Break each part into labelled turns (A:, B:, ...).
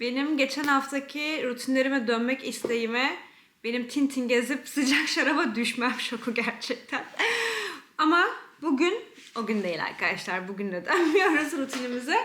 A: Benim geçen haftaki rutinlerime dönmek isteğime benim tintin gezip sıcak şaraba düşmem şoku gerçekten. Ama bugün o gün değil arkadaşlar. Bugün de dönmüyoruz rutinimize.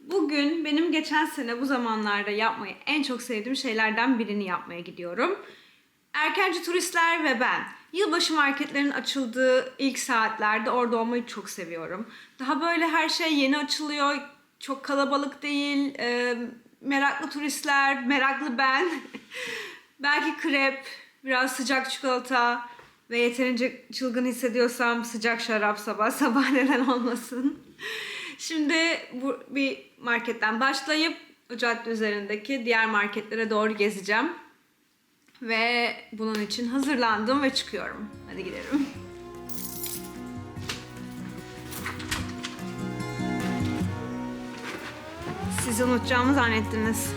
A: Bugün benim geçen sene bu zamanlarda yapmayı en çok sevdiğim şeylerden birini yapmaya gidiyorum. Erkenci turistler ve ben. Yılbaşı marketlerinin açıldığı ilk saatlerde orada olmayı çok seviyorum. Daha böyle her şey yeni açılıyor. Çok kalabalık değil. e, meraklı turistler, meraklı ben. Belki krep, biraz sıcak çikolata ve yeterince çılgın hissediyorsam sıcak şarap sabah sabah neden olmasın. Şimdi bu bir marketten başlayıp o cadde üzerindeki diğer marketlere doğru gezeceğim. Ve bunun için hazırlandım ve çıkıyorum. Hadi gidelim. Sizi unutacağımı zannettiniz.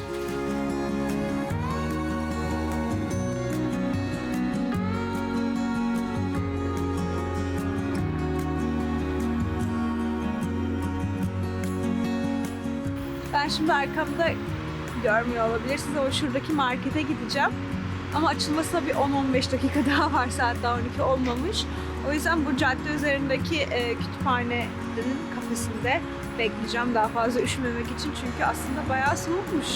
A: Ben şimdi arkamda görmüyor olabilirsiniz ama şuradaki markete gideceğim. Ama açılmasına bir 10-15 dakika daha var. Saat daha 12 olmamış. O yüzden bu cadde üzerindeki e, kütüphanenin kafesinde bekleyeceğim daha fazla üşümemek için. Çünkü aslında bayağı soğukmuş.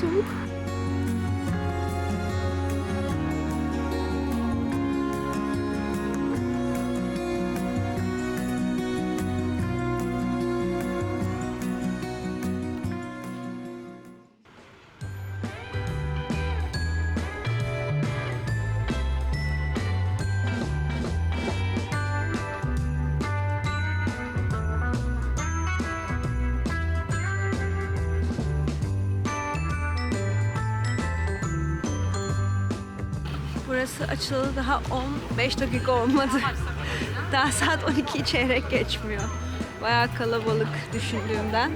A: Soğuk. Burası açılalı daha 15 dakika olmadı. Daha saat 12 çeyrek geçmiyor. Bayağı kalabalık düşündüğümden.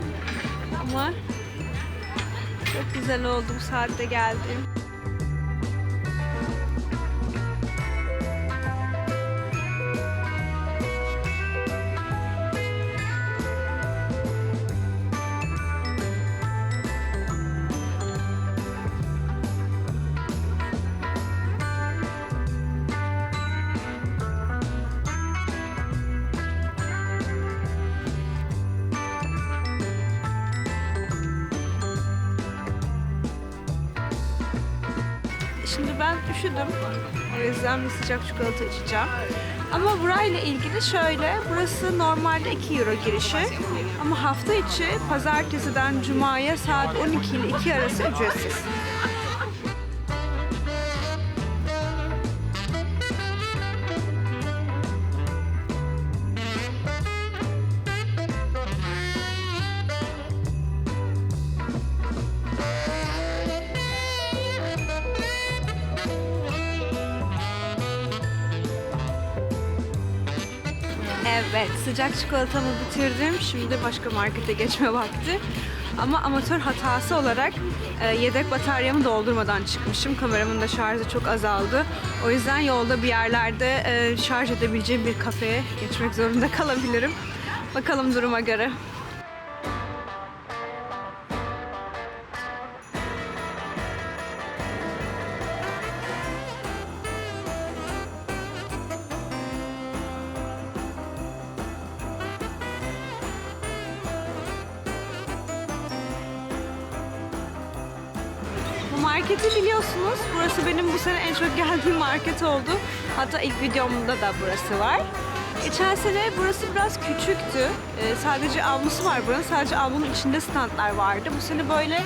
A: Ama çok güzel oldu bu saatte geldim. Ben üşüdüm. O yüzden bir sıcak çikolata içeceğim. Ama burayla ilgili şöyle, burası normalde 2 euro girişi. Ama hafta içi pazartesiden cumaya saat 12 ile 2 arası ücretsiz. Evet, sıcak çikolatamı bitirdim. Şimdi başka markete geçme vakti. Ama amatör hatası olarak e, yedek bataryamı doldurmadan çıkmışım. Kameramın da şarjı çok azaldı. O yüzden yolda bir yerlerde e, şarj edebileceğim bir kafeye geçmek zorunda kalabilirim. Bakalım duruma göre. Marketi biliyorsunuz. Burası benim bu sene en çok geldiğim market oldu. Hatta ilk videomda da burası var. Geçen sene burası biraz küçüktü. Ee, sadece avlusu var buranın. Sadece avlunun içinde standlar vardı. Bu sene böyle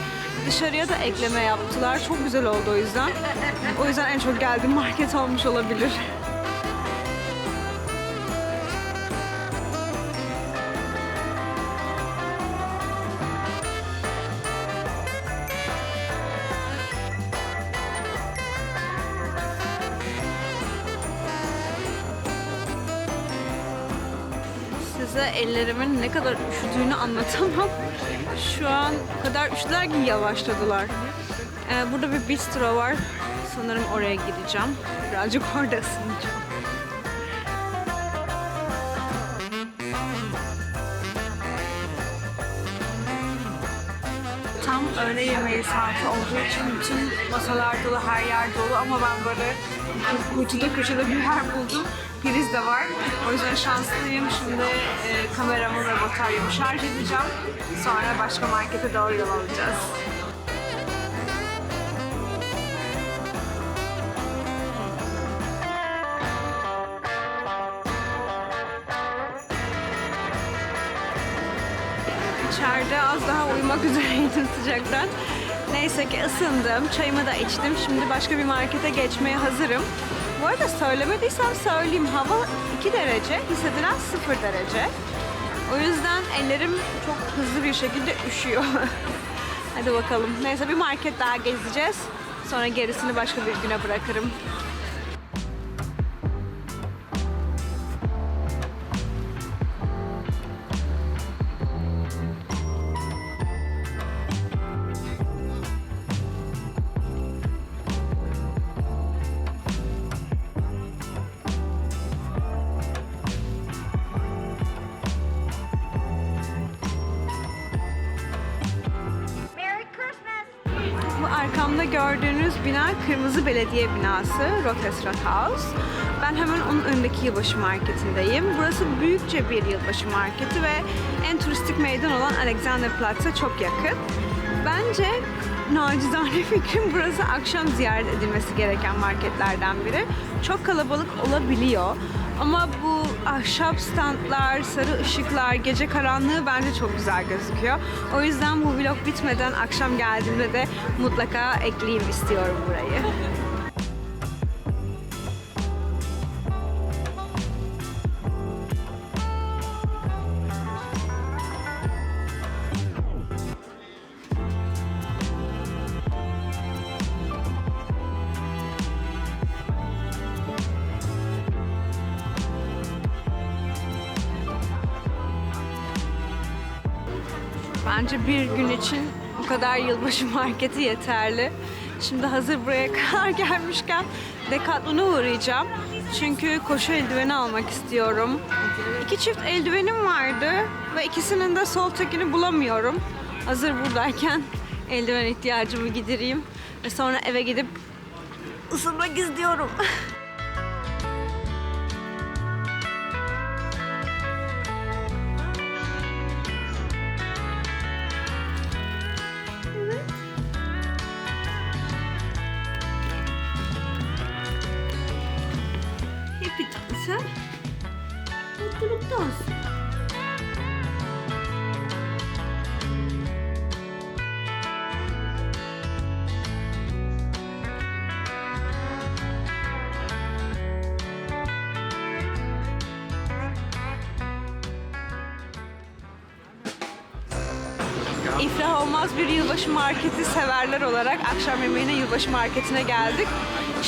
A: dışarıya da ekleme yaptılar. Çok güzel oldu o yüzden. O yüzden en çok geldiğim market olmuş olabilir. Ellerimin ne kadar üşüdüğünü anlatamam. Şu an o kadar üşüdüler ki yavaşladılar. Ee, burada bir bistro var. Sanırım oraya gideceğim. Birazcık orada ısınacağım. tam öğle yemeği saati olduğu için bütün masalar dolu, her yer dolu ama ben böyle kuytuda köşede bir yer buldum. Priz de var. O yüzden şanslıyım. Şimdi e, kameramı ve bataryamı şarj edeceğim. Sonra başka markete doğru yol alacağız. İçeride az daha uyumak üzereydim sıcaktan. Neyse ki ısındım. Çayımı da içtim. Şimdi başka bir markete geçmeye hazırım. Bu arada söylemediysem söyleyeyim. Hava 2 derece, hissedilen 0 derece. O yüzden ellerim çok hızlı bir şekilde üşüyor. Hadi bakalım. Neyse bir market daha gezeceğiz. Sonra gerisini başka bir güne bırakırım. Arkamda gördüğünüz bina Kırmızı Belediye binası, Rotes Rathaus. Ben hemen onun önündeki yılbaşı marketindeyim. Burası büyükçe bir yılbaşı marketi ve en turistik meydan olan Alexanderplatz'a çok yakın. Bence nacizane fikrim burası akşam ziyaret edilmesi gereken marketlerden biri. Çok kalabalık olabiliyor. Ama bu ahşap standlar, sarı ışıklar, gece karanlığı bence çok güzel gözüküyor. O yüzden bu vlog bitmeden akşam geldiğimde de mutlaka ekleyeyim istiyorum burayı. Bence bir gün için bu kadar yılbaşı marketi yeterli. Şimdi hazır buraya kadar gelmişken Decathlon'a uğrayacağım. Çünkü koşu eldiveni almak istiyorum. İki çift eldivenim vardı ve ikisinin de sol tekini bulamıyorum. Hazır buradayken eldiven ihtiyacımı gidereyim ve sonra eve gidip ısınmak istiyorum. Dansı. İflah olmaz bir yılbaşı marketi severler olarak akşam yemeğine yılbaşı marketine geldik.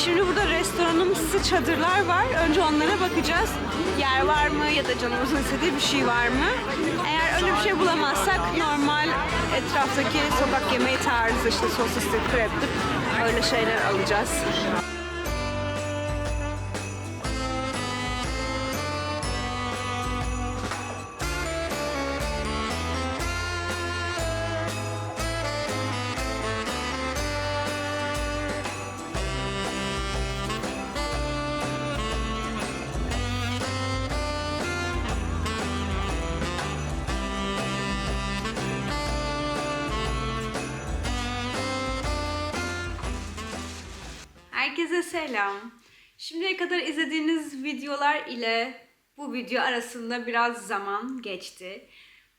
A: Şimdi burada restoranımsı çadırlar var. Önce onlara bakacağız. Yer var mı ya da canımızın istediği bir şey var mı? Eğer öyle bir şey bulamazsak normal etraftaki sokak yemeği tarzı işte sosisli, krepli öyle şeyler alacağız. Herkese selam. Şimdiye kadar izlediğiniz videolar ile bu video arasında biraz zaman geçti.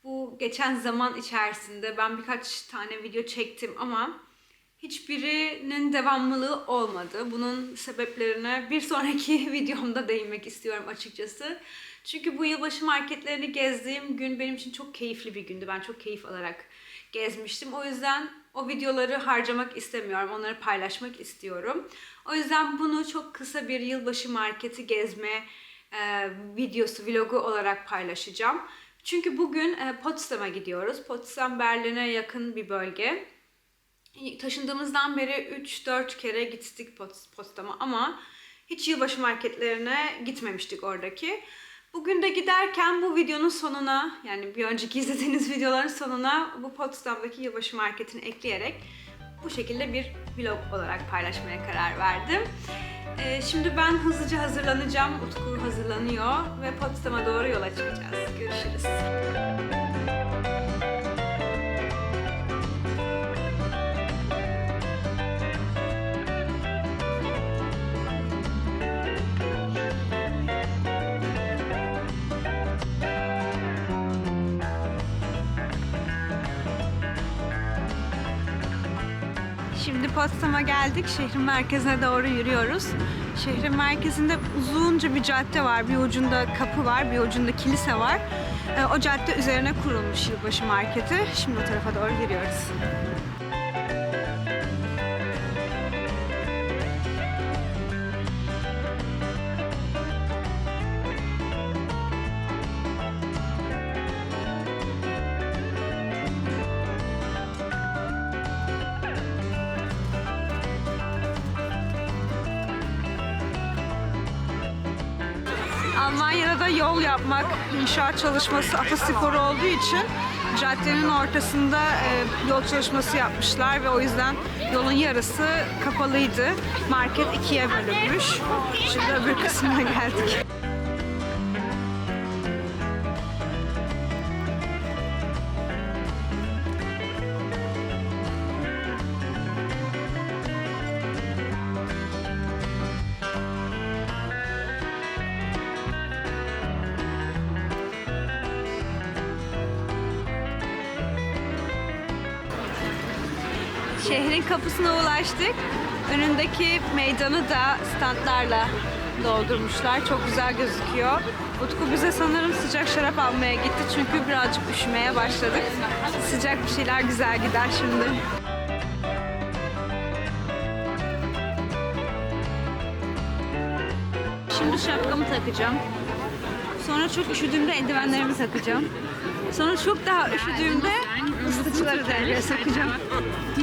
A: Bu geçen zaman içerisinde ben birkaç tane video çektim ama hiçbirinin devamlılığı olmadı. Bunun sebeplerine bir sonraki videomda değinmek istiyorum açıkçası. Çünkü bu yılbaşı marketlerini gezdiğim gün benim için çok keyifli bir gündü. Ben çok keyif alarak gezmiştim. O yüzden o videoları harcamak istemiyorum. Onları paylaşmak istiyorum. O yüzden bunu çok kısa bir yılbaşı marketi gezme e, videosu, vlogu olarak paylaşacağım. Çünkü bugün e, Potsdam'a gidiyoruz. Potsdam Berlin'e yakın bir bölge. Taşındığımızdan beri 3-4 kere gittik Pots- Potsdam'a ama hiç yılbaşı marketlerine gitmemiştik oradaki. Bugün de giderken bu videonun sonuna yani bir önceki izlediğiniz videoların sonuna bu Potsdam'daki yılbaşı marketini ekleyerek bu şekilde bir vlog olarak paylaşmaya karar verdim. Ee, şimdi ben hızlıca hazırlanacağım. Utku hazırlanıyor ve Potsdam'a doğru yola çıkacağız. Görüşürüz. Şimdi Potsdam'a geldik. Şehrin merkezine doğru yürüyoruz. Şehrin merkezinde uzunca bir cadde var. Bir ucunda kapı var, bir ucunda kilise var. Ee, O cadde üzerine kurulmuş yılbaşı marketi. Şimdi o tarafa doğru yürüyoruz. Almanya'da da yol yapmak, inşaat çalışması atasporu olduğu için caddenin ortasında e, yol çalışması yapmışlar ve o yüzden yolun yarısı kapalıydı. Market ikiye bölünmüş. Şimdi öbür kısmına geldik. Şehrin kapısına ulaştık. Önündeki meydanı da standlarla doldurmuşlar. Çok güzel gözüküyor. Utku bize sanırım sıcak şarap almaya gitti çünkü birazcık üşümeye başladık. Sıcak bir şeyler güzel gider şimdi. Şimdi şapkamı takacağım. Sonra çok üşüdüğümde eldivenlerimi takacağım. Sonra çok daha üşüdüğümde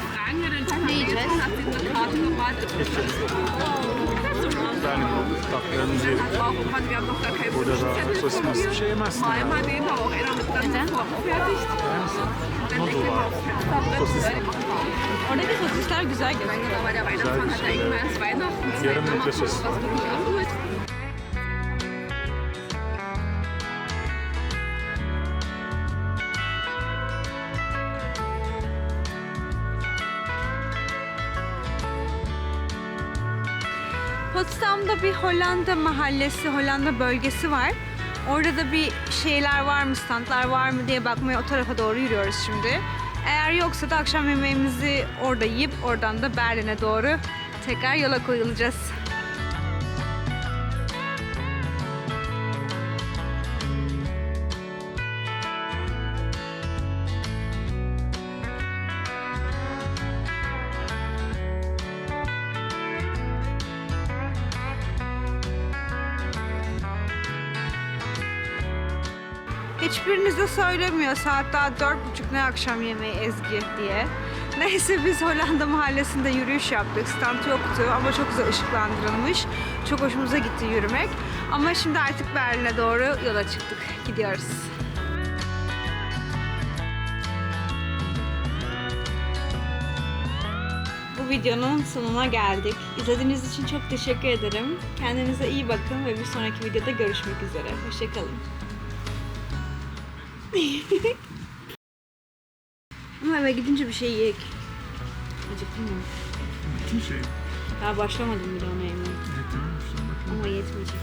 B: fragen ja dann, ne yiyeceğiz? Nach den Karten gewartet.
C: Yani tatlarını diyelim.
B: Auch man, wir haben noch gar keinen
C: Burada da sosis bir şey yemezsin.
B: Vorfertigt.
C: Noodle var. Sosis.
A: Oradaki sosisler güzel gözüküyor.
B: Aber der Weihnachtsmann hat ja irgendwann erst Weihnachten.
C: Yarım litre sosis
A: bir Hollanda mahallesi, Hollanda bölgesi var. Orada da bir şeyler var mı, standlar var mı diye bakmaya o tarafa doğru yürüyoruz şimdi. Eğer yoksa da akşam yemeğimizi orada yiyip oradan da Berlin'e doğru tekrar yola koyulacağız. Hiçbiriniz söylemiyor saat daha dört buçuk ne akşam yemeği Ezgi diye. Neyse biz Hollanda mahallesinde yürüyüş yaptık. Stand yoktu ama çok güzel ışıklandırılmış. Çok hoşumuza gitti yürümek. Ama şimdi artık Berlin'e doğru yola çıktık. Gidiyoruz. Bu videonun sonuna geldik. İzlediğiniz için çok teşekkür ederim. Kendinize iyi bakın ve bir sonraki videoda görüşmek üzere. Hoşçakalın. Ama eve gidince bir şey yiyek. Acıktım mı?
C: Bütün şey.
A: Daha başlamadım bile ona yemeğe.
C: Evet, tamam.
A: Ama yetmeyecek.